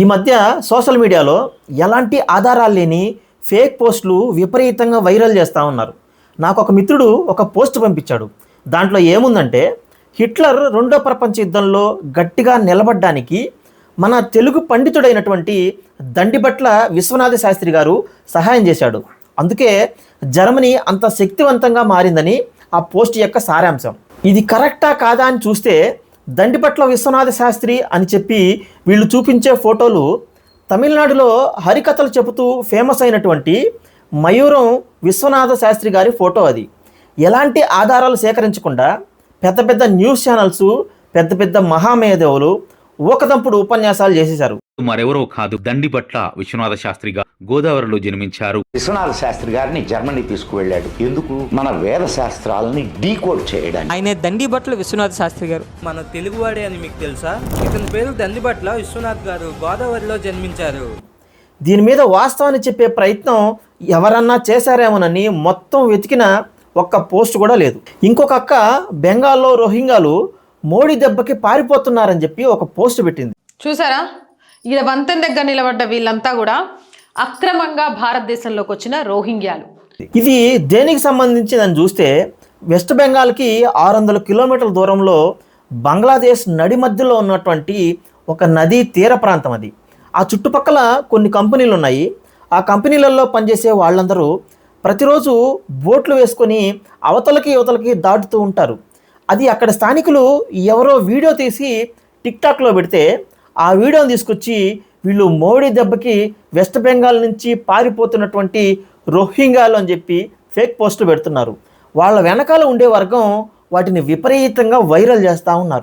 ఈ మధ్య సోషల్ మీడియాలో ఎలాంటి ఆధారాలు లేని ఫేక్ పోస్టులు విపరీతంగా వైరల్ చేస్తూ ఉన్నారు. నాకు ఒక మిత్రుడు ఒక పోస్ట్ పంపించాడు. దాంట్లో ఏముందంటే హిట్లర్ రెండో ప్రపంచ యుద్ధంలో గట్టిగా నిలబడ్డానికి మన తెలుగు పండితుడైనటువంటి దండిబట్ల విశ్వనాథ శాస్త్రి గారు సహాయం చేశాడు. అందుకే జర్మనీ అంత శక్తివంతంగా మారిందని ఆ పోస్ట్ యొక్క సారాంశం. ఇది కరెక్టా కాదా అని చూస్తే దండిపట్ల విశ్వనాథ శాస్త్రి అని చెప్పి వీళ్ళు చూపించే ఫోటోలు తమిళనాడులో హరికథలు చెబుతూ ఫేమస్ అయినటువంటి మయూరం విశ్వనాథ శాస్త్రి గారి ఫోటో అది. ఎలాంటి ఆధారాలు సేకరించకుండా పెద్ద పెద్ద న్యూస్ ఛానల్స్ పెద్ద పెద్ద మహామేధవులు ఊకదంపుడు ఉపన్యాసాలు చేసేశారు. మరెవరో కాదు దండిపట్ల విశ్వనాథ శాస్త్రిగా గోదావరిలో జన్మించారు. విశ్వనాథ శాస్త్రి గారిని జర్మనీ తీసుకువెళ్ళాడు. ఎందుకు? మన వేద శాస్త్రాలని డీకోడ్ చేయడానికి. ఆయన దండిబట్ల విశ్వనాథ శాస్త్రి గారు. మన తెలుగువాడే అని మీకు తెలుసా? ఇతని పేరు దండిబట్ల విశ్వనాథ్ గారు గోదావరిలో జన్మించారు. దీని మీద వాస్తవాన్ని చెప్పే ప్రయత్నం ఎవరన్నా చేశారేమోనని మొత్తం వెతికిన ఒక్క పోస్ట్ కూడా లేదు. ఇంకొక అక్క బెంగాల్లో రోహింగాలు మోడీ దెబ్బకి పారిపోతున్నారని చెప్పి ఒక పోస్ట్ పెట్టింది. చూసారా? ఈడ వంతెన దగ్గర నిలబడ్డ వీళ్ళంతా కూడా అక్రమంగా భారతదేశంలోకి వచ్చిన రోహింగ్యాలు. ఇది దేనికి సంబంధించిందని చూస్తే వెస్ట్ బెంగాల్కి ఆరు వందల కిలోమీటర్ల దూరంలో బంగ్లాదేశ్ నడి మధ్యలో ఉన్నటువంటి ఒక నదీ తీర ప్రాంతం అది. ఆ చుట్టుపక్కల కొన్ని కంపెనీలు ఉన్నాయి. ఆ కంపెనీలలో పనిచేసే వాళ్ళందరూ ప్రతిరోజు బోట్లు వేసుకొని అవతలకి యువతలకి దాటుతూ ఉంటారు. అది అక్కడ స్థానికులు ఎవరో వీడియో తీసి టిక్టాక్లో పెడితే ఆ వీడియోని తీసుకొచ్చి వీళ్ళు మోడీ దెబ్బకి వెస్ట్ బెంగాల్ నుంచి పారిపోతున్నటువంటి రోహింగాలు అని చెప్పి ఫేక్ పోస్టులు పెడుతున్నారు. వాళ్ళ వెనకాల ఉండే వర్గం వాటిని విపరీతంగా వైరల్ చేస్తూ ఉన్నారు.